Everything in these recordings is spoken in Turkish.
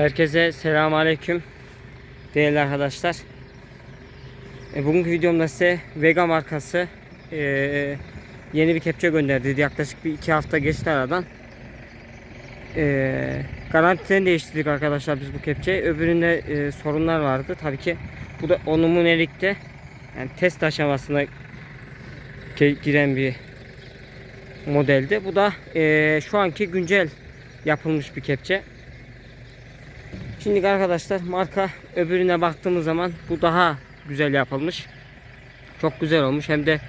Herkese selam aleyküm değerli arkadaşlar. E, bugünkü videomda size Vega markası e, yeni bir kepçe gönderdi. Yaklaşık bir iki hafta geçti aradan. E, garantiden değiştirdik arkadaşlar biz bu kepçeyi. Öbüründe e, sorunlar vardı. Tabii ki bu da o numunelikte yani test aşamasına giren bir modeldi. Bu da e, şu anki güncel yapılmış bir kepçe. Şimdi arkadaşlar marka öbürüne baktığımız zaman bu daha güzel yapılmış. Çok güzel olmuş. Hem de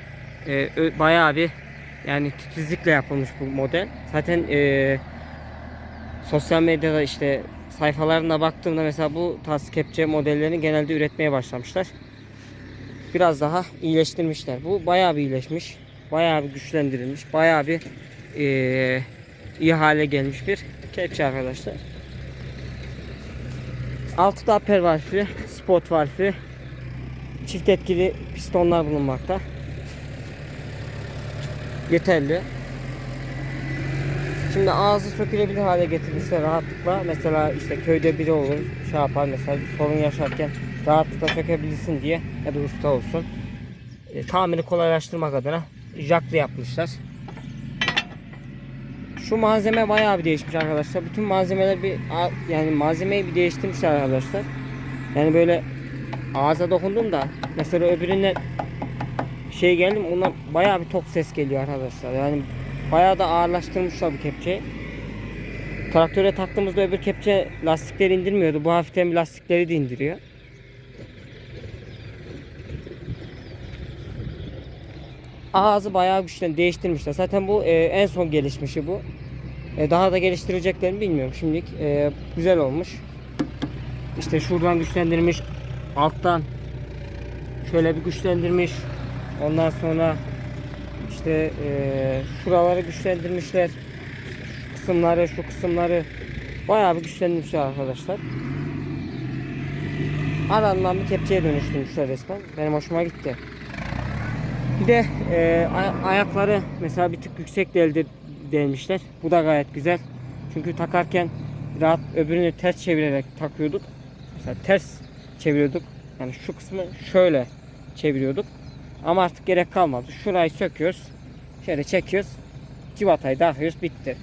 e, bayağı bir yani titizlikle yapılmış bu model. Zaten e, sosyal medyada işte sayfalarına baktığımda mesela bu tarz kepçe modellerini genelde üretmeye başlamışlar. Biraz daha iyileştirmişler. Bu bayağı bir iyileşmiş. Bayağı bir güçlendirilmiş. Bayağı bir e, iyi hale gelmiş bir kepçe arkadaşlar. 6 da per valfli, spot valfli, çift etkili pistonlar bulunmakta. Yeterli. Şimdi ağzı sökülebilir hale getirmişler rahatlıkla. Mesela işte köyde biri olur, şey yapar mesela bir sorun yaşarken rahatlıkla sökebilsin diye ya da usta olsun. E, tamiri kolaylaştırmak adına jacklı yapmışlar. Şu malzeme bayağı bir değişmiş arkadaşlar. Bütün malzemeler bir yani malzemeyi bir değiştirmişler arkadaşlar. Yani böyle ağza dokundum da mesela öbürüne şey geldim ona bayağı bir tok ses geliyor arkadaşlar. Yani bayağı da ağırlaştırmışlar bu kepçeyi. Traktöre taktığımızda öbür kepçe lastikleri indirmiyordu. Bu hafiften lastikleri de indiriyor. Ağzı bayağı güçlen değiştirmişler. Zaten bu e, en son gelişmişi bu. E, daha da geliştireceklerini bilmiyorum şimdilik. E, güzel olmuş. İşte şuradan güçlendirmiş. Alttan şöyle bir güçlendirmiş. Ondan sonra işte e, şuraları güçlendirmişler. Şu kısımları, şu kısımları bayağı bir güçlendirmişler arkadaşlar. Arandan bir kepçeye dönüştürmüşler resmen. Benim hoşuma gitti. Bir de e, ay- ayakları mesela bir tık yüksek deldir delmişler. Bu da gayet güzel. Çünkü takarken rahat öbürünü ters çevirerek takıyorduk. Mesela ters çeviriyorduk. Yani şu kısmı şöyle çeviriyorduk. Ama artık gerek kalmadı. Şurayı söküyoruz. Şöyle çekiyoruz. Civatayı takıyoruz. Bitti.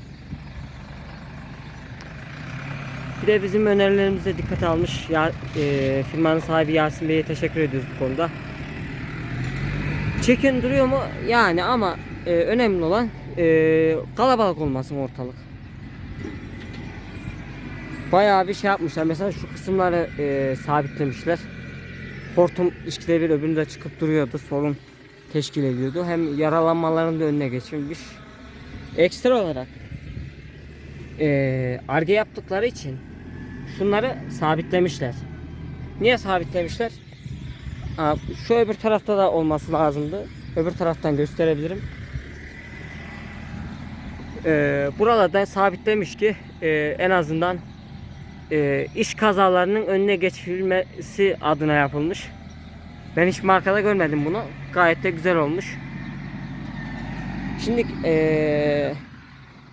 Bir de bizim önerilerimize dikkate almış ya, e, firmanın sahibi Yasin Bey'e teşekkür ediyoruz bu konuda. Çekin duruyor mu? Yani ama e, önemli olan e, kalabalık olmasın ortalık. Bayağı bir şey yapmışlar. Mesela şu kısımları e, sabitlemişler. Hortum ikide bir öbüründe çıkıp duruyordu. Sorun teşkil ediyordu. Hem yaralanmaların da önüne geçilmiş. Ekstra olarak e, arge yaptıkları için şunları sabitlemişler. Niye sabitlemişler? Aa, Şu öbür tarafta da olması lazımdı. Öbür taraftan gösterebilirim. Ee, buralarda sabitlemiş ki e, en azından e, iş kazalarının önüne geçilmesi adına yapılmış. Ben hiç markada görmedim bunu. Gayet de güzel olmuş. Şimdi e,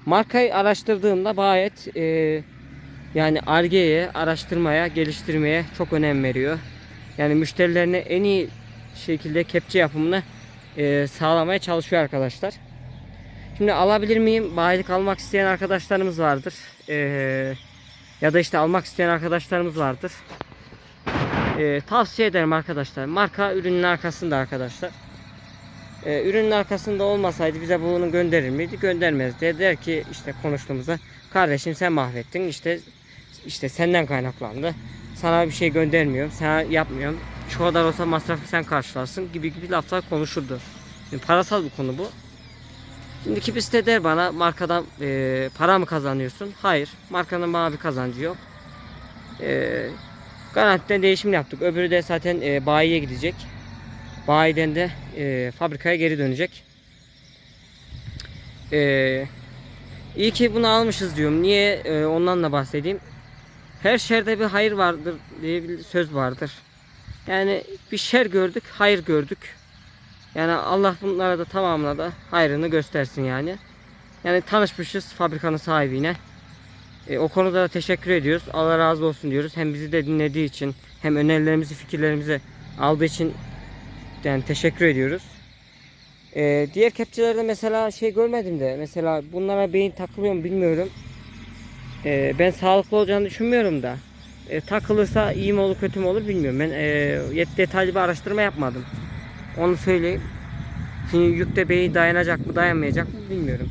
markayı araştırdığımda gayet e, yani argeye, araştırmaya, geliştirmeye çok önem veriyor. Yani müşterilerine en iyi şekilde kepçe yapımını e, sağlamaya çalışıyor arkadaşlar. Şimdi alabilir miyim? Bayilik almak isteyen arkadaşlarımız vardır. E, ya da işte almak isteyen arkadaşlarımız vardır. E, tavsiye ederim arkadaşlar. Marka ürünün arkasında arkadaşlar. E, ürünün arkasında olmasaydı bize bunu gönderir miydi? Göndermezdi. Der ki işte konuştuğumuzda kardeşim sen mahvettin. İşte işte senden kaynaklandı. Sana bir şey göndermiyorum. Sana yapmıyorum. Şu kadar olsa masrafı sen karşılarsın gibi gibi laflar konuşurdu. Şimdi parasal bir konu bu. Şimdi kimisi de der bana markadan e, para mı kazanıyorsun? Hayır. Markanın bana bir kazancı yok. E, garantiden değişim yaptık. Öbürü de zaten e, bayiye gidecek. Bayiden de e, fabrikaya geri dönecek. E, iyi ki bunu almışız diyorum. Niye? E, ondan da bahsedeyim. Her şerde bir hayır vardır diye bir söz vardır. Yani bir şer gördük, hayır gördük. Yani Allah bunlara da tamamına da hayrını göstersin yani. Yani tanışmışız fabrikanın sahibiyle. E, o konuda da teşekkür ediyoruz. Allah razı olsun diyoruz. Hem bizi de dinlediği için hem önerilerimizi, fikirlerimizi aldığı için yani teşekkür ediyoruz. E, diğer kepçelerde mesela şey görmedim de mesela bunlara beyin takılıyor mu bilmiyorum. E, ben sağlıklı olacağını düşünmüyorum da. E, takılırsa iyi mi olur kötü mü olur bilmiyorum. Ben e, detaylı bir araştırma yapmadım. Onu söyleyeyim. Şimdi yükte beyin dayanacak mı dayanmayacak mı bilmiyorum.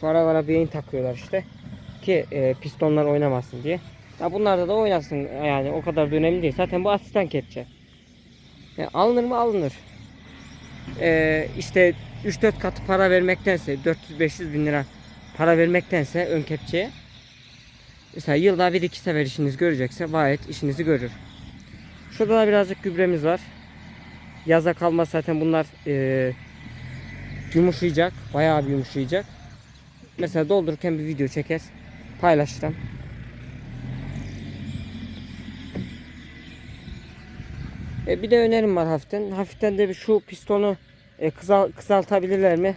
Şu aralara beyin takıyorlar işte. Ki e, pistonlar oynamasın diye. Ya bunlarda da oynasın yani o kadar da önemli değil. Zaten bu asistan kepçe. Ya alınır mı alınır. E, işte 3-4 katı para vermektense 400-500 bin lira para vermektense ön kepçeye Mesela yılda bir iki sefer işiniz görecekse gayet işinizi görür. Şurada da birazcık gübremiz var. Yaza kalmaz zaten bunlar e, yumuşayacak. Bayağı bir yumuşayacak. Mesela doldururken bir video çeker. Paylaşırım. E, bir de önerim var hafiften. Hafiften de şu pistonu e, kısal, kısaltabilirler mi?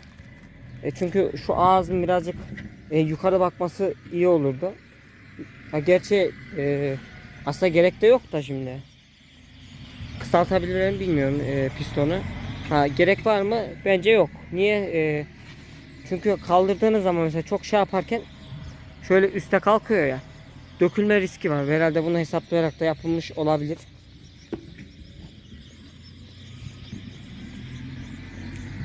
E, çünkü şu ağzın birazcık e, yukarı bakması iyi olurdu. Ha gerçi e, aslında gerek de yok da şimdi. Kısaltabilirler mi bilmiyorum e, pistonu. Ha gerek var mı? Bence yok. Niye? E, çünkü kaldırdığınız zaman mesela çok şey yaparken şöyle üste kalkıyor ya. Dökülme riski var. Herhalde bunu hesaplayarak da yapılmış olabilir.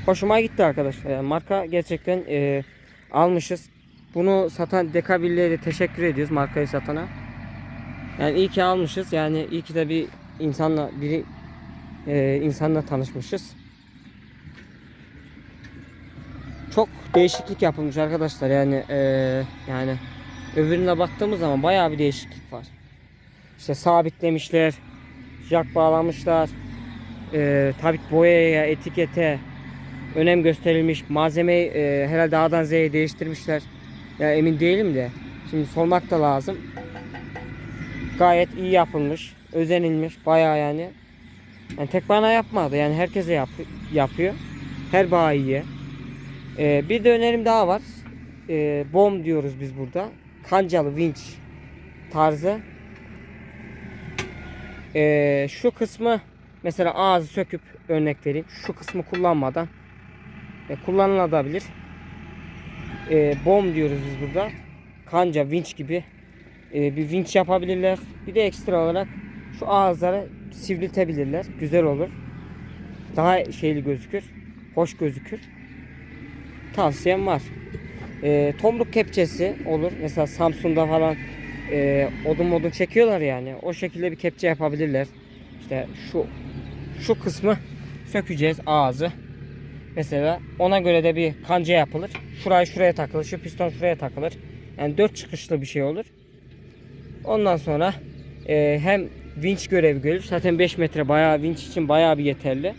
Hoşuma gitti arkadaşlar. Yani marka gerçekten e, almışız. Bunu satan Dekabille'ye de teşekkür ediyoruz markayı satana. Yani iyi ki almışız. Yani iyi ki de bir insanla biri e, insanla tanışmışız. Çok değişiklik yapılmış arkadaşlar. Yani e, yani öbürüne baktığımız zaman bayağı bir değişiklik var. İşte sabitlemişler, jack bağlamışlar. E, tabi boyaya, etikete önem gösterilmiş. Malzemeyi e, herhalde A'dan Z'ye değiştirmişler. Ya emin değilim de. Şimdi sormak da lazım. Gayet iyi yapılmış. Özenilmiş. Bayağı yani. Yani tek bana yapmadı. Yani herkese yap yapıyor. Her bayiye. Ee, bir de önerim daha var. Ee, bom diyoruz biz burada. Kancalı vinç tarzı. Ee, şu kısmı mesela ağzı söküp örnek vereyim. Şu kısmı kullanmadan e, kullanılabilir e, bom diyoruz biz burada. Kanca, vinç gibi e, bir vinç yapabilirler. Bir de ekstra olarak şu ağızları sivriltebilirler. Güzel olur. Daha şeyli gözükür. Hoş gözükür. Tavsiyem var. E, tomruk kepçesi olur. Mesela Samsun'da falan e, odun modun çekiyorlar yani. O şekilde bir kepçe yapabilirler. İşte şu şu kısmı sökeceğiz ağzı. Mesela ona göre de bir kanca yapılır. Şurayı şuraya takılır. Şu piston şuraya takılır. Yani dört çıkışlı bir şey olur. Ondan sonra e, hem vinç görevi görür. Zaten 5 metre bayağı vinç için bayağı bir yeterli.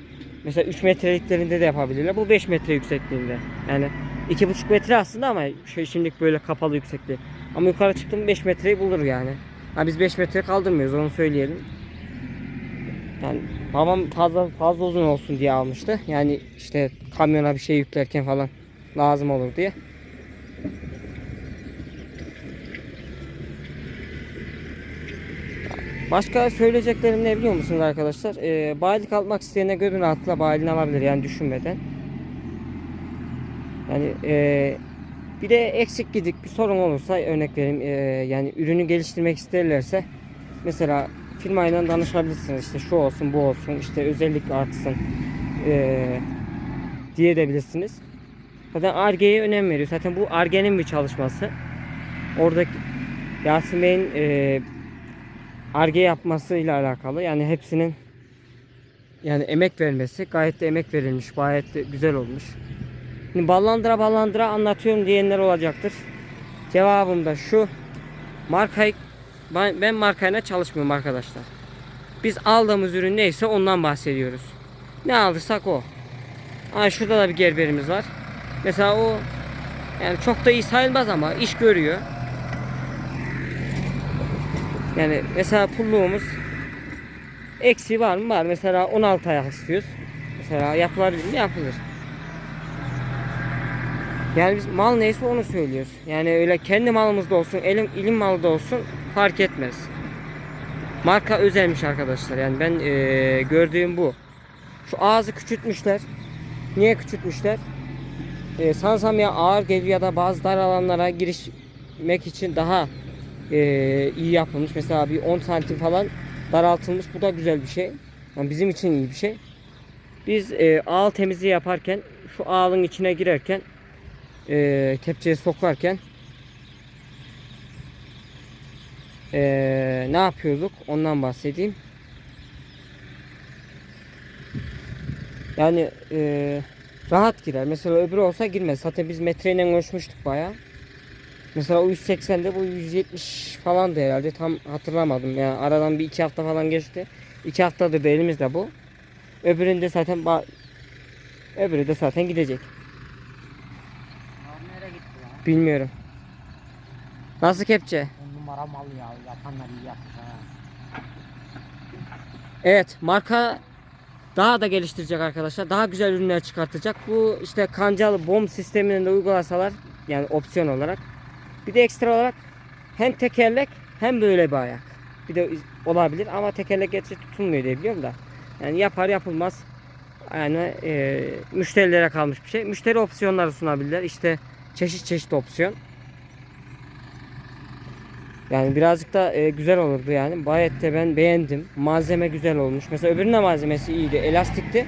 Mesela 3 metreliklerinde de yapabilirler. Bu 5 metre yüksekliğinde. Yani 2,5 metre aslında ama şey şimdilik böyle kapalı yüksekliği. Ama yukarı çıktım 5 metreyi bulur yani. Ha biz 5 metre kaldırmıyoruz onu söyleyelim. Yani babam fazla fazla uzun olsun diye almıştı. Yani işte kamyona bir şey yüklerken falan lazım olur diye. Başka söyleyeceklerim ne biliyor musunuz arkadaşlar? Ee, bayilik almak isteyene gönül rahatlıkla bayiliğini alabilir yani düşünmeden. Yani e, bir de eksik gidik bir sorun olursa örnek vereyim e, yani ürünü geliştirmek isterlerse mesela firmayla danışabilirsiniz işte şu olsun bu olsun işte özellik artsın e, diye edebilirsiniz. Zaten Arge'ye önem veriyor. Zaten bu Arge'nin bir çalışması. Oradaki Yasin e, Arge yapmasıyla alakalı. Yani hepsinin yani emek vermesi gayet de emek verilmiş. Gayet de güzel olmuş. Şimdi ballandıra ballandıra anlatıyorum diyenler olacaktır. Cevabım da şu. Markayı ben, ben markayla çalışmıyorum arkadaşlar. Biz aldığımız ürün neyse ondan bahsediyoruz. Ne alırsak o. Aa, şurada da bir gerberimiz var. Mesela o yani çok da iyi sayılmaz ama iş görüyor. Yani mesela pulluğumuz eksiği var mı? Var. Mesela 16 ayak istiyoruz. Mesela yapılabilir mi? Yapılır. Yani biz mal neyse onu söylüyoruz. Yani öyle kendi malımızda olsun, elim ilim malı da olsun fark etmez. Marka özelmiş arkadaşlar. Yani ben eee, gördüğüm bu. Şu ağzı küçültmüşler. Niye küçültmüşler? Eee sanırsam ya ağır geliyor ya da bazı dar alanlara girişmek için daha eee, iyi yapılmış. Mesela bir 10 santim falan daraltılmış. Bu da güzel bir şey. Yani bizim için iyi bir şey. Biz eee ağıl temizliği yaparken şu ağılın içine girerken eee kepçeye sokarken eee, ne yapıyorduk ondan bahsedeyim. Yani eee, rahat girer. Mesela öbürü olsa girmez. Zaten biz metreyle ölçmüştük bayağı. Mesela o 180'de bu 170 falandı herhalde. Tam hatırlamadım. Yani aradan bir iki hafta falan geçti. İki haftadır da elimizde bu. Öbüründe zaten öbürü de zaten gidecek. Nereye gitti ya? Bilmiyorum. Nasıl kepçe? On numara mal ya. Yapanlar iyi yapmış ha. Evet marka daha da geliştirecek arkadaşlar. Daha güzel ürünler çıkartacak. Bu işte kancalı bomb sistemini de uygulasalar yani opsiyon olarak. Bir de ekstra olarak hem tekerlek hem böyle bir ayak. Bir de olabilir ama tekerlek gerçi tutulmuyor diye biliyorum da. Yani yapar yapılmaz. Yani e, müşterilere kalmış bir şey. Müşteri opsiyonları sunabilirler. İşte çeşit çeşit opsiyon. Yani birazcık da e, güzel olurdu yani. Gayet de ben beğendim. Malzeme güzel olmuş. Mesela öbürünün de malzemesi iyiydi. Elastikti.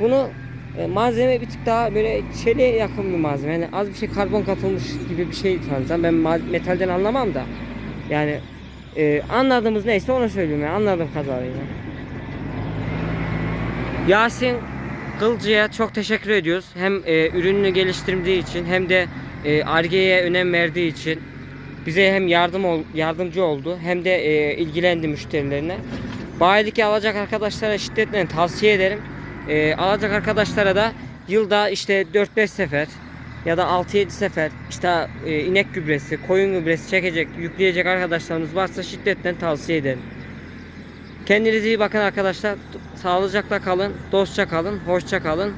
Bunu e, malzeme bir tık daha böyle çeliğe yakın bir malzeme. Yani az bir şey karbon katılmış gibi bir şey sanırsam. Ben metalden anlamam da. Yani e, anladığımız neyse onu söylüyorum yani. Anladığım kadarıyla. Yasin Kılcı'ya çok teşekkür ediyoruz. Hem e, ürününü geliştirdiği için hem de e, Ar-Ge'ye önem verdiği için bize hem yardım ol, yardımcı oldu hem de e, ilgilendi müşterilerine. Bayilik alacak arkadaşlara şiddetle tavsiye ederim. E, alacak arkadaşlara da yılda işte 4-5 sefer ya da 6-7 sefer işte e, inek gübresi, koyun gübresi çekecek, yükleyecek arkadaşlarımız varsa şiddetle tavsiye ederim. Kendinize iyi bakın arkadaşlar. Sağlıcakla kalın, dostça kalın, hoşça kalın.